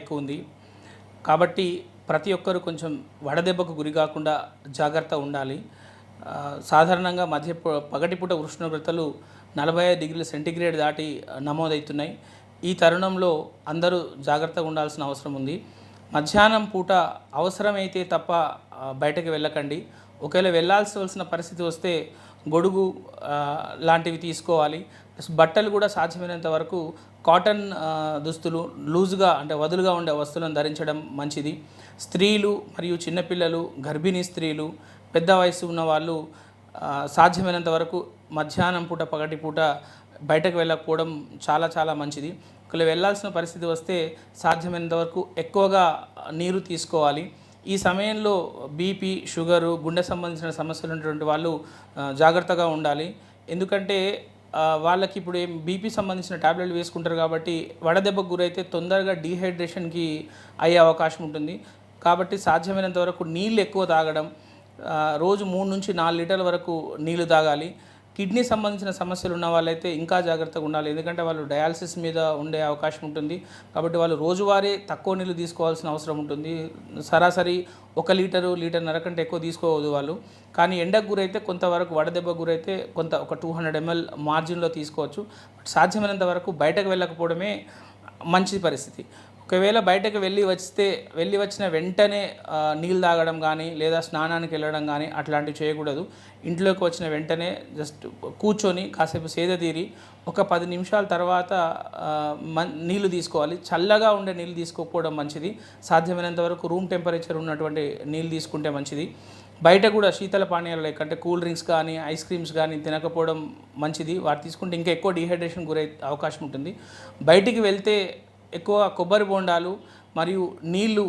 ఎక్కువ ఉంది కాబట్టి ప్రతి ఒక్కరు కొంచెం వడదెబ్బకు గురి కాకుండా జాగ్రత్త ఉండాలి. సాధారణంగా మధ్య పగటిపూట ఉష్ణోగ్రతలు నలభై ఐదు డిగ్రీల సెంటీగ్రేడ్ దాటి నమోదవుతున్నాయి. ఈ తరుణంలో అందరూ జాగ్రత్తగా ఉండాల్సిన అవసరం ఉంది. మధ్యాహ్నం పూట అవసరమైతే తప్ప బయటకు వెళ్ళకండి. ఒకవేళ వెళ్ళాల్సిన పరిస్థితి వస్తే గొడుగు లాంటివి తీసుకోవాలి. ప్లస్ బట్టలు కూడా సాధ్యమైనంత వరకు కాటన్ దుస్తులు లూజ్గా అంటే వదులుగా ఉండే వస్తువులను ధరించడం మంచిది. స్త్రీలు మరియు చిన్నపిల్లలు గర్భిణీ స్త్రీలు పెద్ద వయసు ఉన్న వాళ్ళు సాధ్యమైనంత వరకు మధ్యాహ్నం పూట పగటి పూట బయటకు వెళ్ళకపోవడం చాలా చాలా మంచిది. ఒకవేళ వెళ్ళాల్సిన పరిస్థితి వస్తే సాధ్యమైనంత వరకు ఎక్కువగా నీరు తీసుకోవాలి. ఈ సమయంలో బీపీ షుగరు గుండె సంబంధించిన సమస్యలు ఉన్నటువంటి వాళ్ళు జాగ్రత్తగా ఉండాలి. ఎందుకంటే వాళ్ళకి ఇప్పుడు ఏం బీపీ సంబంధించిన టాబ్లెట్లు వేసుకుంటారు కాబట్టి వడదెబ్బకు గురైతే తొందరగా డీహైడ్రేషన్కి అయ్యే అవకాశం ఉంటుంది. కాబట్టి సాధ్యమైనంత వరకు నీళ్ళు ఎక్కువ తాగడం రోజు మూడు నుంచి నాలుగు లీటర్ల వరకు నీళ్ళు తాగాలి. కిడ్నీ సంబంధించిన సమస్యలు ఉన్న వాళ్ళైతే ఇంకా జాగ్రత్తగా ఉండాలి. ఎందుకంటే వాళ్ళు డయాలసిస్ మీద ఉండే అవకాశం ఉంటుంది. కాబట్టి వాళ్ళు రోజువారీ తక్కువ నీళ్ళు తీసుకోవాల్సిన అవసరం ఉంటుంది. సరాసరి ఒక లీటరు లీటర్న్నర కంటే ఎక్కువ తీసుకోవద్దు వాళ్ళు. కానీ ఎండకు గురైతే కొంతవరకు వడదెబ్బ గురైతే కొంత ఒక టూ హండ్రెడ్ ఎంఎల్ మార్జిన్లో తీసుకోవచ్చు. సాధ్యమైనంత వరకు బయటకు వెళ్ళకపోవడమే మంచి పరిస్థితి. ఒకవేళ బయటకు వెళ్ళి వస్తే వెళ్ళి వచ్చిన వెంటనే నీళ్ళు తాగడం కానీ లేదా స్నానానికి వెళ్ళడం కానీ అట్లాంటివి చేయకూడదు. ఇంట్లోకి వచ్చిన వెంటనే జస్ట్ కూర్చొని కాసేపు సేద తీరి ఒక పది నిమిషాల తర్వాత మన్ నీళ్ళు తీసుకోవాలి. చల్లగా ఉండే నీళ్ళు తీసుకోకపోవడం మంచిది. సాధ్యమైనంత వరకు రూమ్ టెంపరేచర్ ఉన్నటువంటి నీళ్ళు తీసుకుంటే మంచిది. బయట కూడా శీతల పానీయాలు లైక్ అంటే కూల్ డ్రింక్స్ కానీ ఐస్ క్రీమ్స్ కానీ తినకపోవడం మంచిది. వాటి తీసుకుంటే ఇంకా ఎక్కువ డిహైడ్రేషన్ గురై అవకాశం ఉంటుంది. బయటికి వెళ్తే ఎక్కువ కొబ్బరి బోండాలు మరియు నీళ్ళు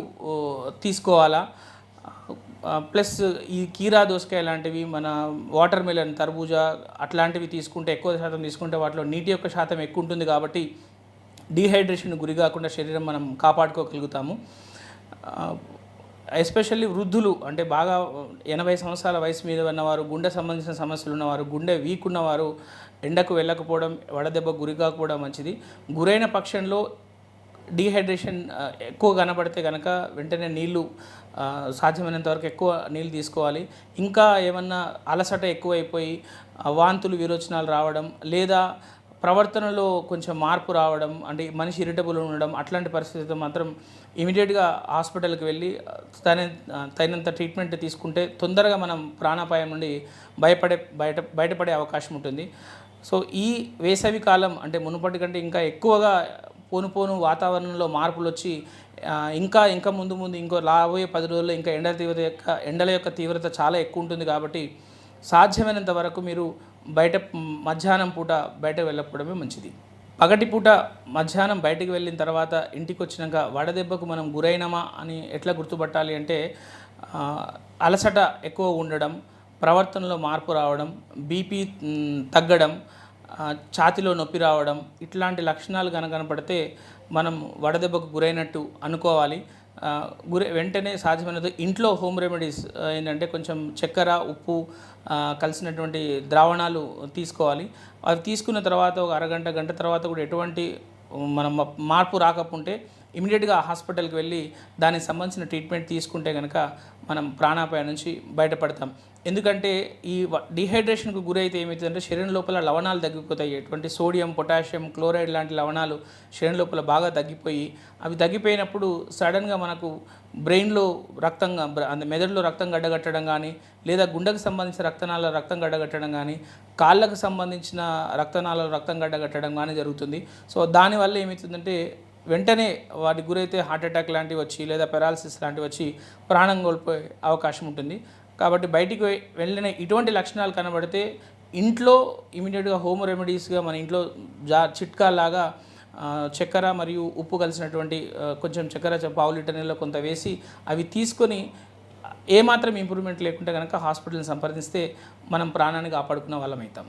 తీసుకోవాలా? ప్లస్ ఈ కీరా దోసకాయ లాంటివి మన వాటర్ మెలన్ తర్బూజా అట్లాంటివి తీసుకుంటే ఎక్కువ శాతం తీసుకుంటే వాటిలో నీటి యొక్క శాతం ఎక్కువ ఉంటుంది కాబట్టి డీహైడ్రేషన్ గురి కాకుండా శరీరం మనం కాపాడుకోగలుగుతాము. ఎస్పెషల్లీ వృద్ధులు అంటే బాగా ఎనభై సంవత్సరాల వయసు మీద ఉన్నవారు గుండె సంబంధించిన సమస్యలు ఉన్నవారు గుండె వీక్ ఉన్నవారు ఎండకు వెళ్ళకపోవడం వడదెబ్బ గురి కాకపోవడం మంచిది. గురైన పక్షంలో డీహైడ్రేషన్ uh, ఎక్కువ కనబడితే కనుక వెంటనే నీళ్ళు uh, సాధ్యమైనంత వరకు ఎక్కువ నీళ్ళు తీసుకోవాలి. ఇంకా ఏమన్నా అలసట ఎక్కువైపోయి uh, వాంతులు విరోచనాలు రావడం లేదా ప్రవర్తనలో కొంచెం మార్పు రావడం అంటే మనిషి ఇరిటబుల్ ఉండడం అట్లాంటి పరిస్థితితో మాత్రం ఇమీడియట్గా హాస్పిటల్కి వెళ్ళి తన తగినంత ట్రీట్మెంట్ తీసుకుంటే తొందరగా మనం ప్రాణాపాయం నుండి భయపడే బయట బయటపడే అవకాశం ఉంటుంది. సో ఈ వేసవి కాలం అంటే మునుపటి కంటే ఇంకా ఎక్కువగా పోను పోను వాతావరణంలో మార్పులు వచ్చి ఇంకా ఇంకా ముందు ముందు ఇంకో రాబోయే పది రోజుల్లో ఇంకా ఎండల తీవ్రత యొక్క ఎండల యొక్క తీవ్రత చాలా ఎక్కువ ఉంటుంది కాబట్టి సాధ్యమైనంత వరకు మీరు బయట మధ్యాహ్నం పూట బయట వెళ్ళకపోవడమే మంచిది. పగటి పూట మధ్యాహ్నం బయటికి వెళ్ళిన తర్వాత ఇంటికి వచ్చినాక వడదెబ్బకు మనం గురైనమా అని ఎట్లా గుర్తుపట్టాలి అంటే అలసట ఎక్కువ ఉండడం ప్రవర్తనలో మార్పు రావడం బీపీ తగ్గడం ఛాతిలో నొప్పి రావడం ఇట్లాంటి లక్షణాలు కనుక కనపడితే మనం వడదెబ్బకు గురైనట్టు అనుకోవాలి. ఆ, గురి వెంటనే సాధ్యమైనది ఇంట్లో హోమ్ రెమెడీస్ ఏంటంటే కొంచెం చక్కెర ఉప్పు కలిసినటువంటి ద్రావణాలు తీసుకోవాలి. అవి తీసుకున్న తర్వాత ఒక అరగంట గంట తర్వాత కూడా ఎటువంటి మనం మార్పు రాకపోతే ఇమీడియట్గా హాస్పిటల్కి వెళ్ళి దానికి సంబంధించిన ట్రీట్మెంట్ తీసుకుంటే కనుక మనం ప్రాణాపాయం నుంచి బయటపడతాం. ఎందుకంటే ఈ డిహైడ్రేషన్కు గురైతే ఏమవుతుందంటే శరీరం లోపల లవణాలు తగ్గిపోతాయి. ఎటువంటి సోడియం పొటాషియం క్లోరైడ్ లాంటి లవణాలు శరీరం లోపల బాగా తగ్గిపోయి అవి తగ్గిపోయినప్పుడు సడన్గా మనకు బ్రెయిన్లో రక్తం అంటే మెదడులో రక్తం గడ్డగట్టడం కానీ లేదా గుండెకు సంబంధించిన రక్తనాళాల రక్తం గడ్డగట్టడం కానీ కాళ్ళకు సంబంధించిన రక్తనాళాలు రక్తం గడ్డగట్టడం కానీ జరుగుతుంది. సో దానివల్ల ఏమవుతుందంటే వెంటనే వాటికి గురైతే హార్ట్ అటాక్ లాంటివి వచ్చి లేదా పెరాలసిస్ లాంటివి వచ్చి ప్రాణం కోల్పోయే అవకాశం ఉంటుంది. కాబట్టి బయటికి వెళ్ళిన ఇటువంటి లక్షణాలు కనబడితే ఇంట్లో ఇమీడియట్గా హోమ్ రెమెడీస్గా మన ఇంట్లో జా చిట్కాలాగా చక్కెర మరియు ఉప్పు కలిసినటువంటి కొంచెం చక్కెర పావు లీటర్ నీళ్ళలో కొంత వేసి అవి తీసుకొని ఏమాత్రం ఇంప్రూవ్మెంట్ లేకుంటే కనుక హాస్పిటల్ని సంప్రదిస్తే మనం ప్రాణాన్ని కాపాడుకున్న వాళ్ళం అవుతాం.